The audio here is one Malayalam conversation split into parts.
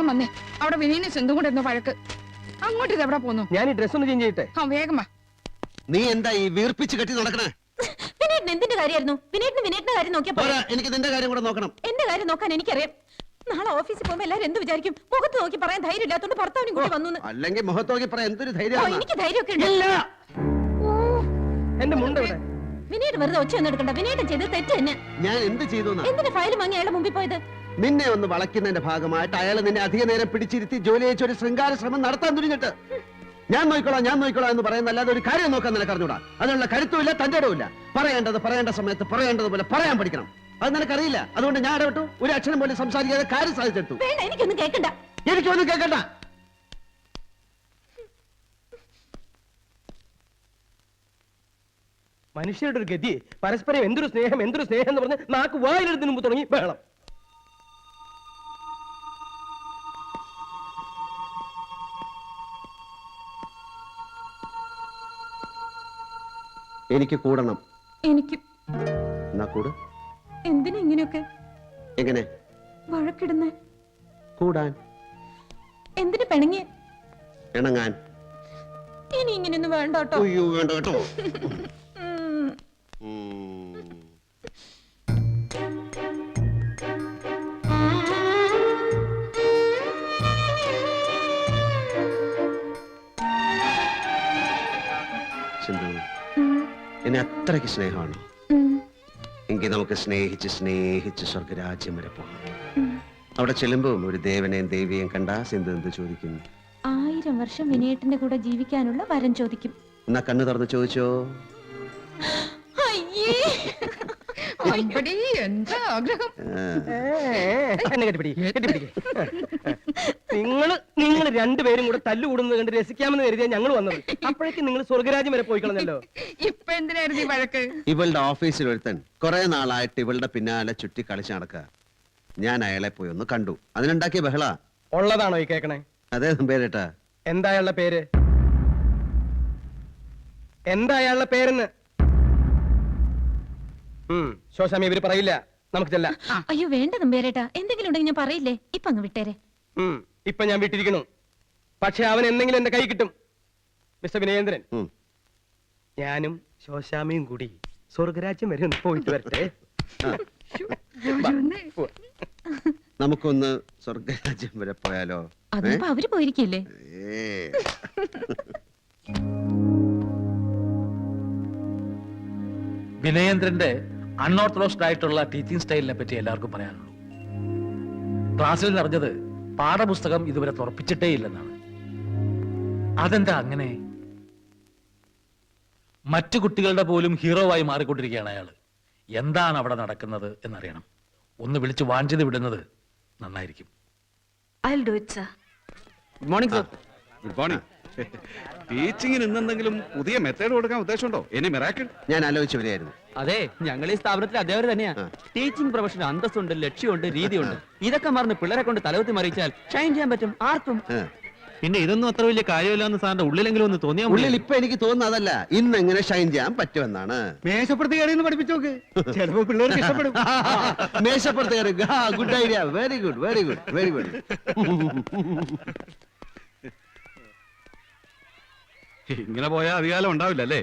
വേഗം വന്നേ. അവിടെ വിനീന ചെന്തും കൂടെ എന്തോ വഴക്ക്. അങ്ങോട്ട് ഇത് എവിടെ പോന്നു? ഞാൻ ഈ ഡ്രസ് ഒന്ന് ചേഞ്ച് ചെയ്യട്ടെ? ആ വേഗം വാ. നീ എന്താ ഈ വീർപ്പിച്ച് കെട്ടി നടക്കണേ? വിനേട്ടൻ എന്തിന്റെ കാര്യമായിരുന്നു? വിനേട്ടന് വിനേട്ടന്റെ കാര്യം നോക്കിയാ പോരെ? എനിക്ക് നിന്റെ കാര്യം കൂടെ നോക്കണം. എന്റെ കാര്യം നോക്കാൻ എനിക്കറിയാം. നാളെ ഓഫീസിൽ പോകുമ്പോ എല്ലാരും എന്ത് വിചാരിക്കും? മുഖത്ത് നോക്കി പറയാൻ ധൈര്യം ഇല്ലാത്തോണ്ട് ഭർത്താവിനും കൂടി വന്നു അല്ലെങ്കിൽ മുഖത്ത് നോക്കി പറയാൻ എന്തൊരു ഓ ധൈര്യമാണ് എനിക്ക് ധൈര്യമൊക്കെ ഉണ്ട്. ഇല്ല! ഓ, എന്റെ മുണ്ട് ഇവിടെ വിനേട്ട് വെറുതെ ഒച്ച ഒന്നും എടുക്കണ്ട. വിനേട്ടൻ ചെയ്ത് തെറ്റ് തന്നെ ഞാൻ എന്ത് ചെയ്തു? എന്തിന്റെ ഫയൽ വാങ്ങി അയാളുടെ മുമ്പിൽ പോയത്? നിന്നെ ഒന്ന് വളയ്ക്കുന്നതിന്റെ ഭാഗമായിട്ട് അയാൾ നിന്നെ അധിക നേരം പിടിച്ചിരുത്തി ജോലി അയച്ച ഒരു ശൃംഗാര ശ്രമം നടത്താൻ തുനിഞ്ഞിട്ട് ഞാൻ നോക്കിക്കോളാം ഞാൻ നോക്കിക്കോളാം എന്ന് പറയുന്നല്ലാതെ ഒരു കാര്യം നോക്കാൻ നിനക്ക് അറിഞ്ഞൂടാ? അതിനുള്ള കരുത്തുമില്ല തന്റെ ഇടവുമില്ല പറയേണ്ടത് പറയേണ്ട സമയത്ത് പറയേണ്ടതുപോലെ പറയാൻ പഠിക്കണം. അത് നിനക്കറിയില്ല? അതുകൊണ്ട് ഞാൻ ഇടപെട്ടു. ഒരു അക്ഷരം പോലും സംസാരിക്കാതെ കാര്യം സാധിച്ചെടുത്തു. എനിക്കൊന്നും കേൾക്കണ്ട. എനിക്കൊന്നും കേൾക്കണ്ട. മനുഷ്യരുടെ ഒരു ഗതി പരസ്പരം എന്തൊരു സ്നേഹം എന്തൊരു സ്നേഹം എന്ന് പറഞ്ഞ് നാക്ക് വായിലെടുത്തിന് മുമ്പ് തുടങ്ങി ബഹളം. എനിക്ക് കൂടണം. എനിക്ക് എന്നാ കൂട്? എന്തിനാ ഇങ്ങനെയൊക്കെ? എങ്ങനെ? വഴക്കിടുന്നേ? കൂടാൻ. എന്തിനു പിണങ്ങിയ? ഇണങ്ങാൻ ഇനി ഇങ്ങനെയൊന്നും വേണ്ട കേട്ടോ. അയ്യോ വേണ്ട കേട്ടോ. അത്രയ്ക്ക് സ്നേഹമാണ്? എങ്കിൽ നമുക്ക് സ്നേഹിച്ച് സ്നേഹിച്ച് സ്വർഗരാജ്യം വരെ പോകാം. അവിടെ ചെല്ലുമ്പോൾ ഒരു ദേവനെയും ദേവിയെയും കണ്ടാ സിന്ധു എന്ത് ചോദിക്കും ആയിരം വർഷം വിനേട്ടന്റെ കൂടെ ജീവിക്കാനുള്ള വരം ചോദിക്കും. എന്നാ കണ്ണു തുറന്ന് ചോദിച്ചോ? അയ്യേ! അമ്പടി എന്താ ആഗ്രഹം? ആ. എന്നെ കെട്ടിപ്പിടി കെട്ടിപ്പിടി നിങ്ങൾ നിങ്ങൾ രണ്ടുപേരും കൂടെ തല്ലുകൂടുന്നത് കണ്ട് രസിക്കാമെന്ന് കരുതിയാ ഞങ്ങൾ വന്നത്. അപ്പോഴേക്കും നിങ്ങൾ സ്വർഗരാജ്യം വരെ പോയി കളഞ്ഞല്ലോ ഇപ്പൊ എന്തിനായിരുന്നു ഈ വഴക്ക്? ഇവളുടെ ഓഫീസിൽ ഒരുത്തൻ കുറെ നാളായിട്ട് ഇവളുടെ പിന്നാലെ ചുറ്റി കളിച്ചു നടക്കുക ഞാൻ അയാളെ പോയി ഒന്ന് കണ്ടു. അതിനുണ്ടാക്കിയ ബഹള. ഉള്ളതാണോ ഈ കേക്കണേ? അതേ പേരേട്ടാ. എന്താ അയാളുടെ പേര്? എന്താ അയാളുടെ പേരെന്ന്? ശോശാമി ഇവർ പറയില്ല. നമുക്ക് ചെല്ലാം. അയ്യോ വേണ്ട നമ്പേരേട്ടാ എന്തെങ്കിലും ഉണ്ടെങ്കിൽ ഞാൻ പറയില്ലേ? ഇപ്പൊ അങ്ങ് വിട്ടേരെ. ഇപ്പൊ ഞാൻ വിട്ടിരിക്കണു പക്ഷെ അവൻ എന്തെങ്കിലും എന്റെ കൈ കിട്ടും. മിസ്റ്റർ വിനയേന്ദ്രൻ. ഞാനും ശോശാമിയും കൂടി സ്വർഗരാജ്യം വരെ ഒന്ന് പോയിട്ട് വരട്ടെ. നമുക്കൊന്ന് സ്വർഗരാജ്യം വരെ പോയാലോ? അതിപ്പോ അവർ പോയിരിക്കില്ലേ? വിനയേന്ദ്രന്റെ അൺഓർത്തഡോക്സ്ഡ് ആയിട്ടുള്ള ടീച്ചിങ് സ്റ്റൈലിനെ പറ്റി എല്ലാവർക്കും പറയാനുള്ളൂ. ക്ലാസ്സിൽ നിറഞ്ഞത് പാഠപുസ്തകം ഇതുവരെ തുറപ്പിച്ചിട്ടേ ഇല്ലെന്നാണ്. അതെന്താ അങ്ങനെ? മറ്റു കുട്ടികളുടെ പോലും ഹീറോ ആയി മാറിക്കൊണ്ടിരിക്കുകയാണ് അയാൾ എന്താണ് അവിടെ നടക്കുന്നത് എന്നറിയണം. ഒന്ന് വിളിച്ച് വാഞ്ചിത് വിടുന്നത് നന്നായിരിക്കും. I'll do it, sir. Good morning sir good morning ടീച്ചിങ്ങിന് ഇന്നെന്തെങ്കിലും പുതിയ മെത്തേഡ് കൊടുക്കാൻ ഉദ്ദേശമുണ്ടോ? ഇനി മിറാക്കിൾ ഞാൻ ആലോചിച്ചു വരികയായിരുന്നു. അതെ ഞങ്ങൾ ഈ സ്ഥാപനത്തിൽ അതേവരെ തന്നെയാ. ടീച്ചിങ് പ്രൊഫഷൻ അന്തസ്സുണ്ട് ലക്ഷ്യമുണ്ട് രീതിയുണ്ട്. ഇതൊക്കെ മറന്ന് പിള്ളേരെ കൊണ്ട് തലവത്തി മറിയിച്ചാൽ ഷൈൻ ചെയ്യാൻ പറ്റും ആർക്കും. പിന്നെ ഇതൊന്നും അത്ര വലിയ കാര്യമില്ലാന്ന് സാറിന്റെ ഉള്ളിലെങ്കിലും ഒന്ന് തോന്നിയാ ഉള്ളിൽ ഇപ്പൊ എനിക്ക് തോന്നുന്നതല്ല അതല്ല ഇന്ന് എങ്ങനെ ഷൈൻ ചെയ്യാൻ പറ്റുമെന്നാണ്. മേശപ്പുറത്ത് കയറി പഠിപ്പിച്ചു നോക്ക്. ചിലപ്പോ പിള്ളേർക്ക് ഇഷ്ടപ്പെടും. മേശപ്പുറത്ത് കയറി good idea very good very good very good ഇങ്ങനെ പോയാൽ അധികാലം ഉണ്ടാവില്ല അല്ലേ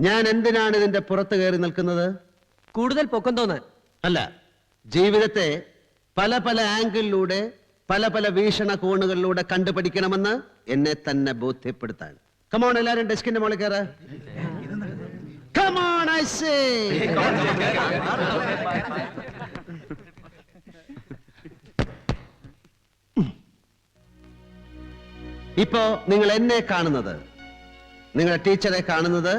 ഞാൻ എന്തിനാണ് ഇതിന്റെ പുറത്ത് കയറി നിൽക്കുന്നത്? കൂടുതൽ പൊക്കം തോന്നാൻ. അല്ല ജീവിതത്തെ പല പല ആംഗിളിലൂടെ പല പല വീക്ഷണ കോണുകളിലൂടെ കണ്ടുപഠിക്കണമെന്ന് എന്നെ തന്നെ ബോധ്യപ്പെടുത്താൻ. കമോൺ എല്ലാരും ഡെസ്കിന്റെ മുകളിൽ കയറ. കമോൺ ഐ സേ ഇപ്പോ നിങ്ങൾ എന്നെ കാണുന്നത്. നിങ്ങളുടെ ടീച്ചറെ കാണുന്നത്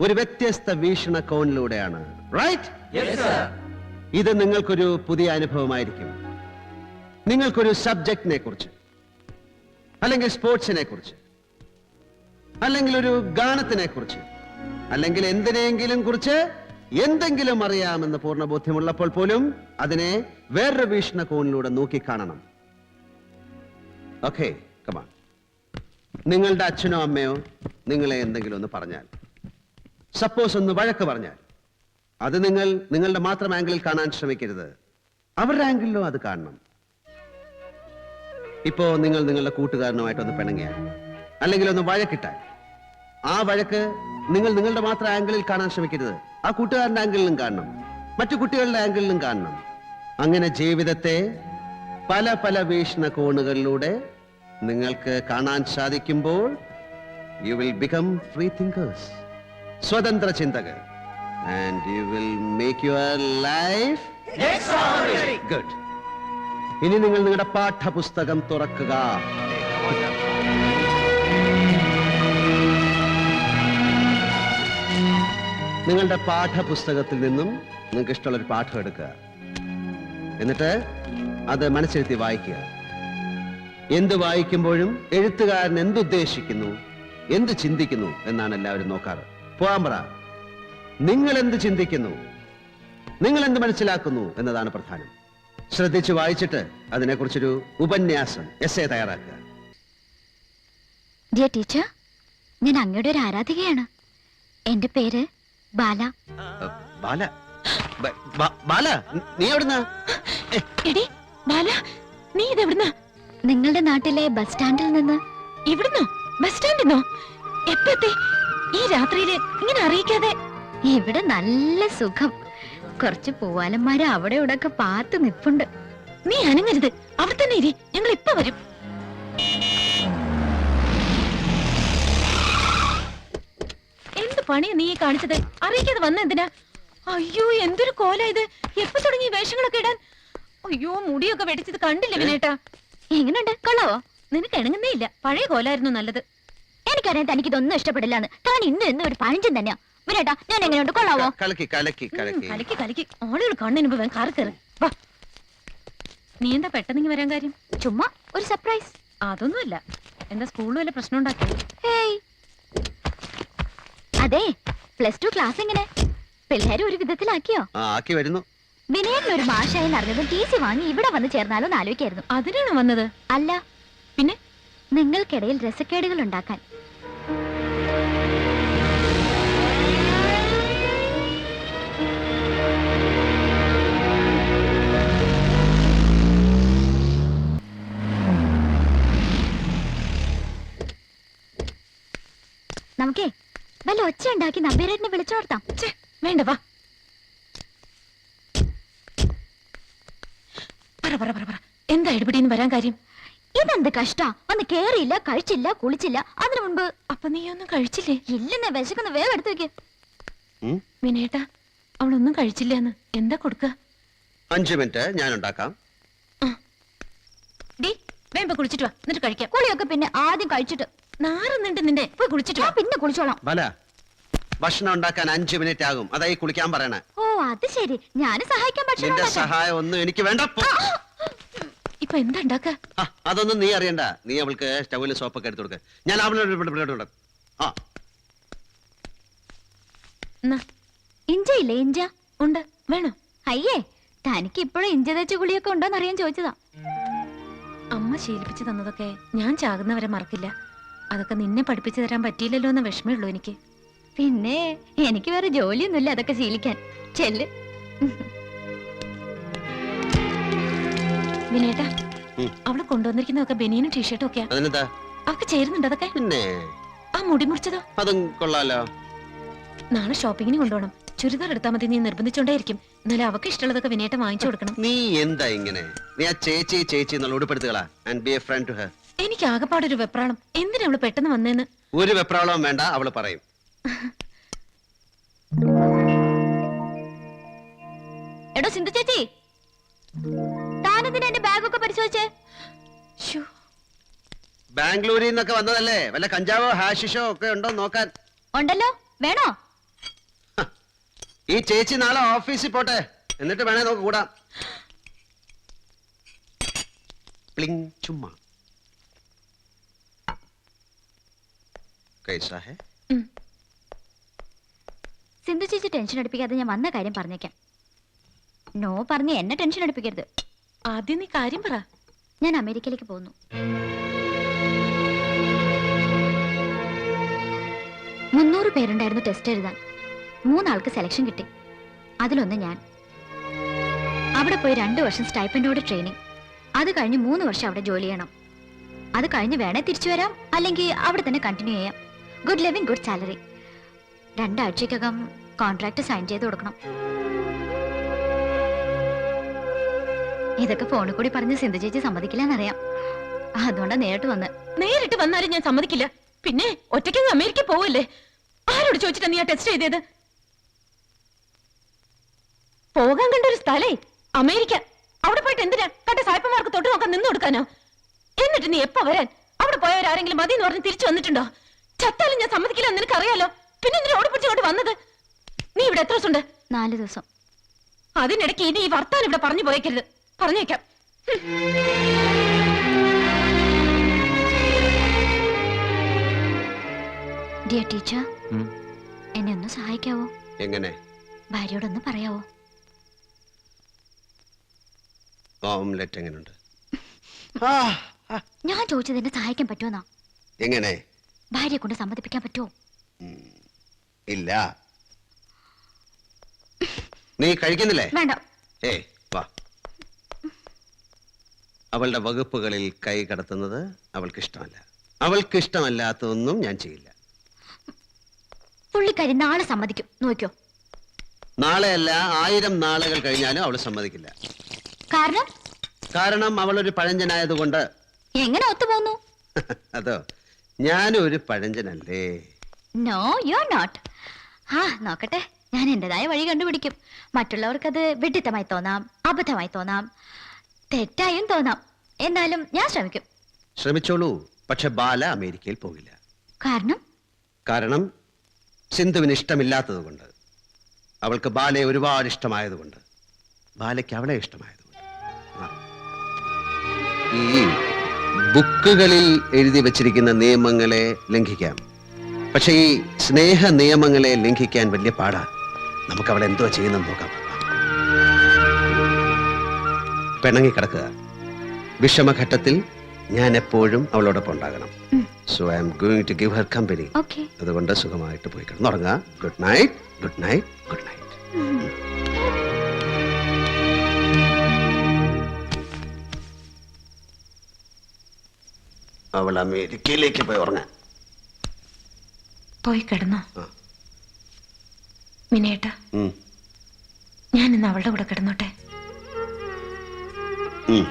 ഒരു വ്യത്യസ്ത വീക്ഷണ കോണിലൂടെയാണ്. റൈറ്റ് ഇത് നിങ്ങൾക്കൊരു പുതിയ അനുഭവമായിരിക്കും. നിങ്ങൾക്കൊരു സബ്ജക്റ്റിനെ കുറിച്ച് അല്ലെങ്കിൽ സ്പോർട്സിനെ കുറിച്ച്. അല്ലെങ്കിൽ ഒരു ഗാനത്തിനെ കുറിച്ച് അല്ലെങ്കിൽ എന്തിനെങ്കിലും കുറിച്ച് എന്തെങ്കിലും അറിയാമെന്ന് പൂർണ ബോധ്യമുള്ളപ്പോൾ പോലും അതിനെ വേറൊരു വീക്ഷണകോണിലൂടെ നോക്കിക്കാണണം. ഓക്കെ കമാൺ നിങ്ങളുടെ അച്ഛനോ അമ്മയോ നിങ്ങളെ എന്തെങ്കിലും ഒന്ന് പറഞ്ഞാൽ. സപ്പോസ് ഒന്ന് വഴക്ക് പറഞ്ഞാൽ. അത് നിങ്ങൾ നിങ്ങളുടെ മാത്രം ആംഗിളിൽ കാണാൻ ശ്രമിക്കരുത്. അവരുടെ ആംഗിളിലോ അത് കാണണം. ഇപ്പോ നിങ്ങൾ നിങ്ങളുടെ കൂട്ടുകാരനുമായിട്ട് ഒന്ന് പിണങ്ങിയാൽ. അല്ലെങ്കിൽ ഒന്ന് വഴക്കിട്ടാൽ ആ വഴക്ക് നിങ്ങൾ നിങ്ങളുടെ മാത്രം ആംഗിളിൽ കാണാൻ ശ്രമിക്കരുത്. ആ കൂട്ടുകാരന്റെ ആംഗിളിലും കാണണം. മറ്റു കുട്ടികളുടെ ആംഗിളിലും കാണണം. അങ്ങനെ ജീവിതത്തെ പല പല വീക്ഷണകോണുകളിലൂടെ നിങ്ങൾക്ക് കാണാൻ സാധിക്കുമ്പോൾ you will become free thinkers സ്വതന്ത്ര ചിന്തകർ. And you will make your life good ഇനി നിങ്ങൾ നിങ്ങളുടെ പാഠപുസ്തകം തുറക്കുക. നിങ്ങളുടെ പാഠപുസ്തകത്തിൽ നിന്നും നിങ്ങൾക്ക് ഇഷ്ടമുള്ള ഒരു പാഠം എടുക്കുക. എന്നിട്ട് അത് മനസ്സിരുത്തി വായിക്കുക. എന്ത് വായിക്കുമ്പോഴും എഴുത്തുകാരൻ എന്തുദ്ദേശിക്കുന്നു എന്ത് ചിന്തിക്കുന്നു എന്നാണ് എല്ലാവരും നോക്കാറ്. പോകാൻ പറ. നിങ്ങൾ എന്ത് ചിന്തിക്കുന്നു നിങ്ങൾ എന്ത് മനസ്സിലാക്കുന്നു എന്നതാണ് പ്രധാനം. ശ്രദ്ധിച്ച് വായിച്ചിട്ട് അതിനെക്കുറിച്ചൊരു ഉപന്യാസം എസ് എ തയ്യാറാക്കുക. ഡിയർ ടീച്ചർ ഞാൻ അങ്ങയുടെ ഒരു ആരാധികയാണ്. എന്റെ പേര് ബാല. ബാല? ബാല നീ എവിടുന്ന? എടി ബാല നീ ഇതെവിടുന്ന? നിങ്ങളുടെ നാട്ടിലെ ബസ് സ്റ്റാൻഡിൽ നിന്ന്. ഇവിടുന്ന്? ബസ് സ്റ്റാൻഡിന്നോ? എപ്പത്തെ ഈ രാത്രിയിൽ ഇങ്ങനെ അറിയിക്കാതെ. ഇവിടെ നല്ല സുഖം. കുറച്ച് പൂവാലന്മാര് അവിടെ ഇവിടെ ഒക്കെ പാത്ത് നിപ്പുണ്ട്. നീ അനങ്ങരുത്. അവിടെ തന്നെ ഇരി. ഞങ്ങൾ ഇപ്പൊ വരും എന്ത് പണിയാ നീ കാണിച്ചത്? അറിയിക്കാതെ വന്ന എന്തിനാ? അയ്യോ എന്തൊരു കോല ഇത്. എപ്പോ തുടങ്ങി വേഷങ്ങളൊക്കെ ഇടാൻ? അയ്യോ മുടിയൊക്കെ വെടിച്ചത് കണ്ടില്ല വിനേട്ടാ? എങ്ങനെയുണ്ട് കൊള്ളാവോ? നിനക്ക് ഇണങ്ങുന്നേ ഇല്ല. പഴയ കോലായിരുന്നു നല്ലത്. എനിക്കറിയാം തനിക്ക് ഇതൊന്നും ഇഷ്ടപ്പെടില്ലാന്ന്. താൻ ഇന്ന് ഇന്ന് ഒരു പഴഞ്ചൻ തന്നെയാ. വിനേട്ടാ ഞാൻ എങ്ങനെയുണ്ട്? കൊള്ളാവോ? കലക്കി കലക്കി കലക്കി. കലക്കി കലക്കി. ആളുകൾ കണ്ണിന് മുമ്പ് കാറി കയറി വാ. നീ എന്താ പെട്ടെന്ന് വരാൻ കാര്യം? ചുമ്മാ ഒരു സർപ്രൈസ് അതൊന്നുമല്ല. എന്താ സ്കൂളിൽ വല്ല പ്രശ്നം ഉണ്ടാക്കി ഹേയ് അതെ പ്ലസ് ടു ക്ലാസ് എങ്ങനെ? പിള്ളേരെ ഒരു വിധത്തിലാക്കിയോ? ആക്കി വരുന്നു. വിനയൻ ഒരു മാഷായി അറിഞ്ഞതും ടി സി വാങ്ങി ഇവിടെ വന്ന് ചേർന്നാലോ എന്ന് ആലോചിക്കായിരുന്നു. അതിനാണ് വന്നത്? അല്ല. പിന്നെ? നിങ്ങൾക്കിടയിൽ രസക്കേടുകൾ ഉണ്ടാക്കാൻ. നമുക്കേ വല്ല ഒച്ച ഉണ്ടാക്കി നമ്പീരേട്ടിനെ വിളിച്ചോർത്താം. വേണ്ട വാ. പറ പറ പറ പറ. എന്താ ഇടപെടിന്ന് വരാൻ കാര്യം? ഇതെന്ത് കഷ്ടാ? വന്ന് കേറിയില്ല കഴിച്ചില്ല കുളിച്ചില്ല. അതിനു മുൻപ് അപ്പൊ നീ ഒന്നും കഴിച്ചില്ലേ? ഇല്ലെന്ന് വിശക്കുന്ന വേഗം എടുത്തു വെക്ക്? വിനേട്ടാ അവളൊന്നും കഴിച്ചില്ലെന്ന്. എന്താ കൊടുക്ക? അഞ്ചു മിനിറ്റ് ഞാൻ ഉണ്ടാക്കാം ഡി വേമ്പ കുളിച്ചിട്ട് വാ. എന്നിട്ട് കഴിക്കാം. കുളിയൊക്കെ പിന്നെ ആദ്യം കഴിച്ചിട്ട് നാറുന്നുണ്ട് നിന്റെ പോയി കുളിച്ചിട്ട് വാ. പിന്നെ കുളിച്ചോളാം. വല ഭക്ഷണം ഉണ്ടാക്കാൻ അഞ്ചു മിനിറ്റ് ആകും. അതായി കുളിക്കാൻ പറയണേ. ഓ അത് ശരി. ഞാൻ സഹായിക്കാൻ നിന്റെ. സഹായം ഒന്നും എനിക്ക് വേണ്ട. പോ. ഇപ്പൊ എന്താ ഉണ്ടാക്ക? ആ, അതൊന്നും നീ അറിയണ്ട. നീ അവൾക്ക് സ്റ്റൗവിൽ സോപ്പൊക്കെ എടുത്തു കൊടുക്ക. ഞാൻ അവളോട് ഇവിടെ- ആ. എന്നാ ഇഞ്ച ഇല്ലേ? ഇഞ്ച ഉണ്ട്. വേണോ? അയ്യേ തനിക്ക് ഇപ്പോഴും ഇഞ്ച തേച്ച കുളിയൊക്കെ ഉണ്ടോന്നറിയാൻ ചോദിച്ചതാ. അമ്മ ശീലിപ്പിച്ചു തന്നതൊക്കെ ഞാൻ ചാകുന്നവരെ മറക്കില്ല. അതൊക്കെ നിന്നെ പഠിപ്പിച്ചു തരാൻ പറ്റിയില്ലല്ലോ എന്ന വിഷമേ ഉള്ളൂ എനിക്ക്. പിന്നെ എനിക്ക് വേറെ ജോലിയൊന്നുമില്ല അതൊക്കെ ശീലിക്കാൻ. ചെല്ല്. വിനേട്ടാ. അവൾ കൊണ്ടുവന്നിരിക്കുന്നതൊക്കെ ബനിയനും ടീഷർട്ടും ഒക്കെയാ. അവക്ക് ചേരുന്നുണ്ട് അതൊക്കെ? പിന്നെ? ആ മുടി മുറിച്ചതോ? അതും കൊള്ളാലോ. നാളെ ഷോപ്പിങ്ങിന് കൊണ്ടുപോകണം. ചുരിദാർ എടുത്താൽ മതി നീ നിർബന്ധിച്ചോണ്ടേയിരിക്കും. എന്നാലും അവക്ക് ഇഷ്ടമുള്ളതൊക്കെ വിനേട്ടം വാങ്ങിച്ചു കൊടുക്കണം. നീ എന്താ ഇങ്ങനെ? നീ ആ ചേച്ചി ചേച്ചി എന്നുള്ള ഉടുപ്പെടുത്തുകളാ. And be a friend to her എനിക്ക് ആകെപ്പാടൊരു വെപ്രാളം. എന്തിനാ അവൾ പെട്ടെന്ന് വന്നേന്ന്? ഒരു വെപ്രാളവും വേണ്ട അവൾ പറയും. എടോ സിന്ധു ചേച്ചി. താനെന്തിനാ എന്റെ ബാഗൊക്കെ പരിശോധിച്ചേ? ശ്ശോ, ബാംഗ്ലൂരിൽ നിന്നൊക്കെ വന്നതല്ലേ? വല്ല കഞ്ചാവോ ഹാഷിഷോ ഒക്കെ ഉണ്ടോ നോക്കാൻ. ഉണ്ടല്ലോ. വേണോ? ഈ ചേച്ചി നാളെ ഓഫീസിൽ പോട്ടെ. എന്നിട്ട് വേണേ നമുക്ക് കൂടാം. പ്ലിങ് ചുമ്മാ. കൈസാ ഹേ? സിന്ധു ചേച്ചി ടെൻഷൻ അടിപ്പിക്കാതെ ഞാൻ വന്ന കാര്യം പറഞ്ഞേക്കാം. നോ പറഞ്ഞ് എന്നെ ടെൻഷൻ അടിപ്പിക്കരുത്. ആദ്യം നീ കാര്യം പറ. ഞാൻ അമേരിക്കയിലേക്ക് പോകുന്നു. മുന്നൂറ് പേരുണ്ടായിരുന്നു ടെസ്റ്റ് എഴുതാൻ. മൂന്നാൾക്ക് സെലക്ഷൻ കിട്ടി. അതിലൊന്ന് ഞാൻ. അവിടെ പോയി രണ്ട് വർഷം സ്റ്റൈപ്പൻഡോട് ട്രെയിനിങ് അത് കഴിഞ്ഞ് മൂന്ന് വർഷം അവിടെ ജോലി ചെയ്യണം. അത് കഴിഞ്ഞ് വേണേ തിരിച്ചു വരാം അല്ലെങ്കിൽ അവിടെ തന്നെ കണ്ടിന്യൂ ചെയ്യാം. ഗുഡ് ലിവിംഗ് ഗുഡ് സാലറി രണ്ടാഴ്ചക്കകം കോൺട്രാക്ട് സൈൻ ചെയ്ത് കൊടുക്കണം. ഇതൊക്കെ ഫോണിൽ കൂടി പറഞ്ഞ് സിന്ധു ചേച്ചി സമ്മതിക്കില്ലെന്നറിയാം. അതുകൊണ്ടാ നേരിട്ട് വന്ന്. നേരിട്ട് വന്നാലും ഞാൻ സമ്മതിക്കില്ല. പിന്നെ ഒറ്റയ്ക്ക് അമേരിക്ക പോവല്ലേ? ആരോട് ചോദിച്ചിട്ടാ നീ ടെസ്റ്റ് ചെയ്തത് പോകാൻ കണ്ട ഒരു സ്ഥലേ അമേരിക്ക. അവിടെ പോയിട്ട് എന്തിനാ? കണ്ട സായിപ്പന്മാർക്ക് തൊട്ട് നോക്കാൻ നിന്ന് കൊടുക്കാനോ? എന്നിട്ട് നീ എപ്പോ വരാൻ? അവിടെ പോയവരാരെങ്കിലും മതി എന്ന് പറഞ്ഞ് തിരിച്ചു വന്നിട്ടുണ്ടോ? ചത്താലും ഞാൻ സമ്മതിക്കില്ല നിനക്ക് അറിയാലോ പിന്നെ നിന്നെ ഓടി ഓടിപ്പിടിച്ചോട്ട് വന്നത്? നീ ഇവിടെ എത്ര ദിവസം ഉണ്ട് നാല് ദിവസം. അതിനിടയ്ക്ക് ഇനി ഈ വർത്താൻ ഇവിടെ പറഞ്ഞു പോയേക്കരുത്. പറഞ്ഞേക്കാം. ഡിയർ ടീച്ചർ ഉം. എന്നെ ഒന്ന് സഹായിക്കാവോ? എങ്ങനെ? ഭാര്യയോടൊന്ന് പറയാവോ? ഓംലെറ്റ് എങ്ങനെയുണ്ട് ഞാൻ ചോദിച്ചത് എന്നെ സഹായിക്കാൻ പറ്റുമെന്നാ? എങ്ങനെ? ഭാര്യയെ കൊണ്ട് സമ്മതിപ്പിക്കാൻ പറ്റുമോ? ഇല്ല. നീ കഴിക്കുന്നില്ലേ? വേണ്ട. ഏ വാ. അവളുടെ വകുപ്പുകളിൽ കൈ കടത്തുന്നത് അവൾക്ക് ഇഷ്ടമല്ല അവൾക്ക് ഇഷ്ടമല്ലാത്തതൊന്നും ഞാൻ ചെയ്യില്ല. പുള്ളിക്കാരി നാളെ സമ്മതിക്കും. നോക്കിയോ. നാളെയല്ല ആയിരം നാളുകൾ കഴിഞ്ഞാലും അവൾ സമ്മതിക്കില്ല. കാരണം? കാരണം അവൾ ഒരു പഴഞ്ചനായതുകൊണ്ട്. എങ്ങനെ ഒത്തുപോന്നു? അതോ? ഞാനും ഒരു പഴഞ്ചനല്ലേ? നോ യു ആർ നോട്ട് ആ നോക്കട്ടെ. ഞാൻ എന്റേതായ വഴി കണ്ടുപിടിക്കും. മറ്റുള്ളവർക്ക് അത് വിഡിത്തമായി തോന്നാം അബദ്ധമായി തോന്നാം തെറ്റായും തോന്നാം. എന്നാലും ഞാൻ ശ്രമിക്കും. ശ്രമിച്ചോളൂ. പക്ഷെ ബാല അമേരിക്കയിൽ പോകില്ല. കാരണം? കാരണം സിന്ധുവിന് ഇഷ്ടമില്ലാത്തതുകൊണ്ട്. അവൾക്ക് ബാലയെ ഒരുപാട് ഇഷ്ടമായതുകൊണ്ട്. ബാലയ്ക്ക് അവളെ ഇഷ്ടമായതുകൊണ്ട്. ഈ ബുക്കുകളിൽ എഴുതി വച്ചിരിക്കുന്ന നിയമങ്ങളെ ലംഘിക്കാം. പക്ഷെ ഈ സ്നേഹ നിയമങ്ങളെ ലംഘിക്കാൻ വലിയ പാടാ. നമുക്ക് അവൾ എന്തോ ചെയ്യുന്നെന്ന് നോക്കാം. പിണങ്ങി കിടക്കുക. വിഷമഘട്ടത്തിൽ ഞാൻ എപ്പോഴും അവളോടൊപ്പം ഉണ്ടാകണം. So I'm going to give her company അതുകൊണ്ട് സുഖമായിട്ട് പോയി കിടന്നുറങ്ങാം good night good night good night അവൾ അമേരിക്കയിലേക്ക് പോയി ഉറങ്ങാൻ. പോയി കിടന്നോ. മിനേട്ട ഞാൻ ഇന്ന് അവളുടെ കൂടെ കിടന്നോട്ടെ. മിനേട്ട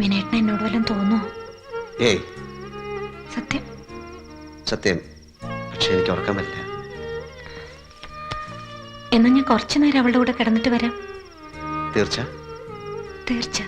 മിനേട്ടന് എന്നോട് വല്ലതും തോന്നുമോ ഏയ്. സത്യം. സത്യം. പക്ഷെ എനിക്ക് ഉറക്കാൻ പറ്റില്ല എന്നാ ഞാൻ കുറച്ചു നേരം അവളുടെ കൂടെ കിടന്നിട്ട് വരാം. തീർച്ച തീർച്ച.